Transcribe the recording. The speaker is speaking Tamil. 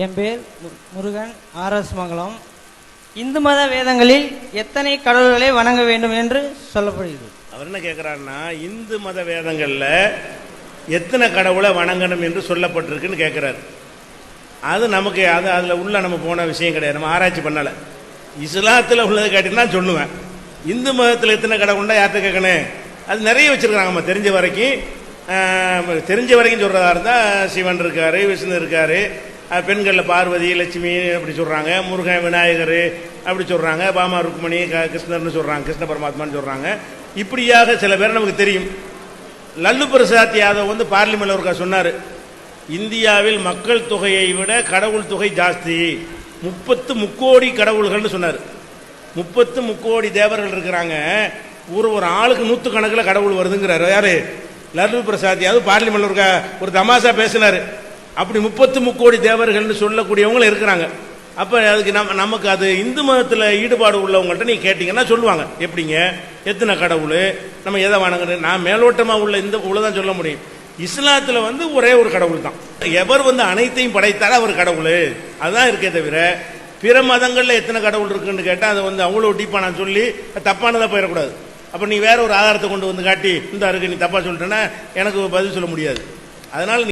என் பேர் முருகன் ஆர்எஸ் மங்கலம் இந்து மத வேதங்களில் எத்தனை கடவுள்களை வணங்க வேண்டும் என்று சொல்லப்படுகிறது? அவர் என்ன கேட்குறாருன்னா இந்து மத வேதங்களில் எத்தனை கடவுளை வணங்கணும் என்று சொல்லப்பட்டிருக்குன்னு கேட்குறாரு அது நமக்கு அது அதில் உள்ள நம்ம போன விஷயம் கிடையாது. நம்ம ஆராய்ச்சி பண்ணலை. இஸ்லாத்தில் உள்ளதை கேட்டீங்கன்னா சொல்லுவேன். இந்து மதத்தில் எத்தனை கடவுள்னா யார்கிட்ட கேட்கணும்? அது நிறைய வச்சுருக்காங்க நம்ம தெரிஞ்ச வரைக்கும் தெரிஞ்ச வரைக்கும் சொல்கிறதா இருந்தால் சிவன் இருக்கார் விஷ்ணு இருக்கார் பெண்களில் பார்வதி லட்சுமி அப்படி சொல்கிறாங்க முருகன் விநாயகர் அப்படி சொல்கிறாங்க பாமா ருக்மணி க கிருஷ்ணர்னு சொல்கிறாங்க கிருஷ்ண பரமாத்மான்னு சொல்கிறாங்க இப்படியாக சில பேர் நமக்கு தெரியும். லல்லு பிரசாத் யாதவ் வந்து பார்லிமெண்ட்ல ஒருக்கா சொன்னார். இந்தியாவில் மக்கள் தொகையை விட கடவுள் தொகை ஜாஸ்தி. முப்பத்து முக்கோடி கடவுள்கள்னு சொன்னார். முப்பத்து முக்கோடி தேவர்கள் இருக்கிறாங்க. ஒரு ஒரு ஆளுக்கு நூற்றுக்கணக்கில் கடவுள் வருதுங்கிறாரு. யாரு? லல்லு பிரசாத் யாதவ் பார்லிமெண்ட்ல ஒருக்கா ஒரு தமாஷா பேசினார். அப்படி முப்பத்து முக்கோடி தேவர்கள்னு சொல்லக்கூடியவங்களும் இருக்கிறாங்க. அப்போ அதுக்கு நம்ம நமக்கு அது இந்து மதத்தில் ஈடுபாடு உள்ளவங்கள்ட்ட நீ கேட்டிங்கன்னா சொல்லுவாங்க. எப்படிங்க? எத்தனை கடவுள்? நம்ம எதை வணங்குறது? நான் மேலோட்டமாக உள்ள இந்த உள்ளதான் சொல்ல முடியும். இஸ்லாத்தில் வந்து ஒரே ஒரு கடவுள் தான் எவர் வந்து அனைத்தையும் படைத்தாலும் அவர் கடவுள். அதுதான் இருக்கே தவிர பிற மதங்களில் எத்தனை கடவுள் இருக்குன்னு கேட்டால் அதை வந்து அவ்வளோ டீப்பாக நான் சொல்லி தப்பானதாக போயிடக்கூடாது. அப்போ நீ வேற ஒரு ஆதாரத்தை கொண்டு வந்து காட்டி இந்த இருக்கு நீ தப்பாக சொல்லிட்டேன்னா எனக்கு பதில் சொல்ல முடியாது. அதனால்